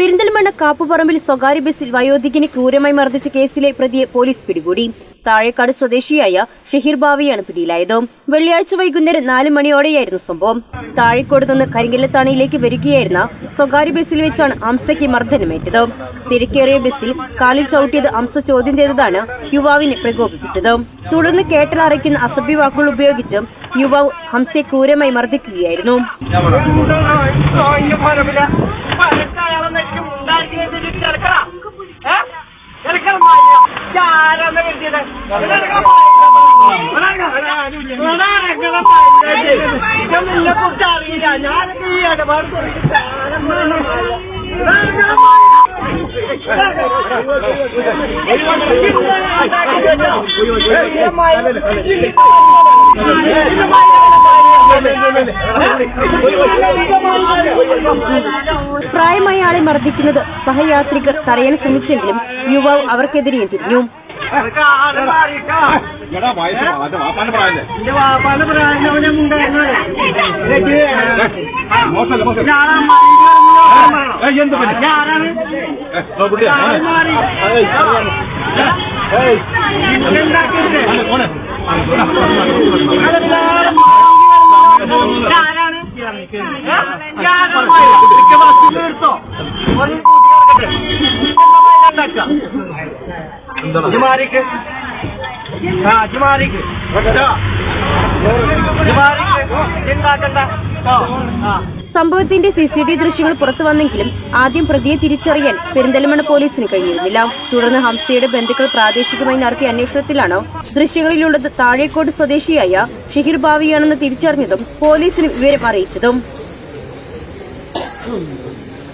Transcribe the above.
പെരിന്തൽമണ്ണ കാപ്പുപറമ്പിൽ സ്വകാര്യ ബസ്സിൽ വയോധികനെ ക്രൂരമായി മർദ്ദിച്ച കേസിലെ പ്രതിയെ പോലീസ് പിടികൂടി. താഴേക്കാട് സ്വദേശിയായ ഷഹീർ ബാവിയാണ് പിടിയിലായത്. വെള്ളിയാഴ്ച വൈകുന്നേരം നാല് മണിയോടെയായിരുന്നു സംഭവം. താഴേക്കോട് നിന്ന് കരിങ്കല്ലത്താണിയിലേക്ക് വരികയായിരുന്ന സ്വകാര്യ ബസ്സിൽ വെച്ചാണ് അംസയ്ക്ക് മർദ്ദനമേറ്റത്. തിരക്കേറിയ ബസ്സിൽ കാലിൽ ചവിട്ടിയത് അംസ ചോദ്യം ചെയ്തതാണ് യുവാവിനെ പ്രകോപിപ്പിച്ചത്. തുടർന്ന് കേട്ടലറയ്ക്കുന്ന അസഭ്യ വാക്കുകൾ ഉപയോഗിച്ച് യുവാവ് ഹംസയെ ക്രൂരമായി മർദ്ദിക്കുകയായിരുന്നു. പ്രായമായ ആളെ മർദ്ദിക്കുന്നത് സഹയാത്രികർ തടയാൻ ശ്രമിച്ചെങ്കിലും യുവാവ് അവർക്കെതിരെ തിരിഞ്ഞു. എടാ അത് വാപ്പാന്റെ പ്രായല്ലേ എന്റെ വാപ്പാന്റെ പ്രായം മോശമല്ല മോശം എന്ത് പറ്റി? ഞാനാണ് ഏ, ഓ, ജിമാരിക്ക്. ആ ജിമാരിക്ക്. സംഭവത്തിന്റെ സി സി ടി ദൃശ്യങ്ങൾ പുറത്തു വന്നെങ്കിലും ആദ്യം പ്രതിയെ തിരിച്ചറിയാൻ പെരിന്തൽമണ്ണ പോലീസിന് കഴിഞ്ഞിരുന്നില്ല. തുടർന്ന് ഹംസയുടെ ബന്ധുക്കൾ പ്രാദേശികമായി നടത്തിയ അന്വേഷണത്തിലാണ് ദൃശ്യങ്ങളിലുള്ളത് താഴേക്കോട് സ്വദേശിയായ ഷഹീർ ബാവിയാണെന്ന് തിരിച്ചറിഞ്ഞതും പോലീസിന് വിവരം അറിയിച്ചതും.